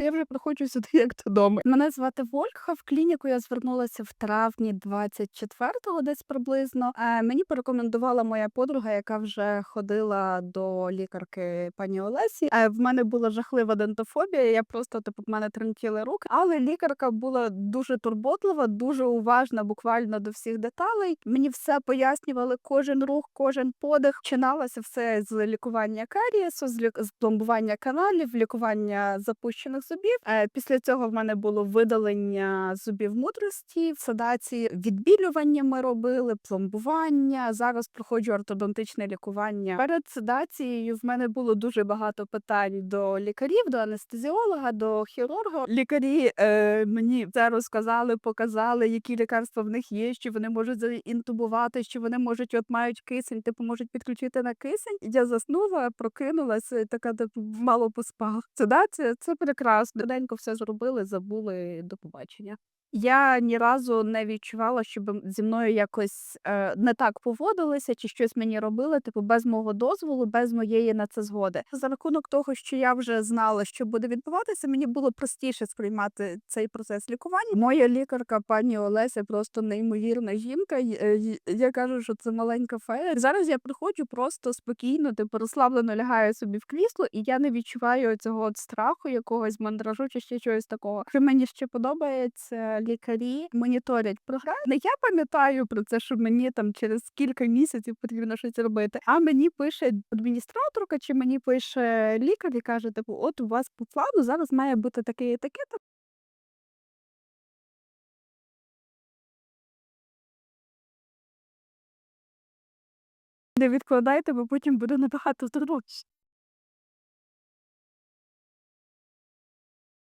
Я вже приходжу сюди як додому. Мене звати Вольха. В клініку я звернулася в травні 24-го десь приблизно. Е, мені порекомендувала моя подруга, яка вже ходила до лікарки пані Олесі. Е, в мене була жахлива дентофобія. Я просто типу в мене тремтіли руки. Але лікарка була дуже турботлива, дуже уважна, буквально до всіх деталей. Мені все пояснювали, кожен рух, кожен подих. Починалося все з лікування карієсу, з пломбування каналів, лікування запущених зубів. Е, Після цього в мене було видалення зубів мудрості, седації, відбілювання ми робили, пломбування. Зараз проходжу ортодонтичне лікування. Перед седацією в мене було дуже багато питань до лікарів, до анестезіолога, до хірурга. Лікарі е, мені це розказали, показали, які лікарства в них є, що вони можуть заінтубувати, що вони можуть, от мають кисень, типу можуть підключити на кисень. Я заснула, прокинулася, така типу мало поспала. Седація це прекрасно. Денько все зробили, забули до побачення. Я ні разу не відчувала, щоб зі мною якось е, не так поводилися, чи щось мені робили, типу, без мого дозволу, без моєї на це згоди. За рахунок того, що я вже знала, що буде відбуватися, мені було простіше сприймати цей процес лікування. Моя лікарка, пані Олеся, просто неймовірна жінка. е, Я кажу, що це маленька фея. Зараз я приходжу просто спокійно, типу розслаблено лягаю собі в крісло, і я не відчуваю цього от страху, якогось мандражу чи ще чогось такого. Що мені ще подобається, лікарі моніторять програму. Не я пам'ятаю про це, що мені там через кілька місяців потрібно щось робити. А мені пише адміністраторка, чи мені пише лікар і каже: типу, от у вас по плану зараз має бути таке і таке. Не відкладайте, бо потім буде набагато дорожче.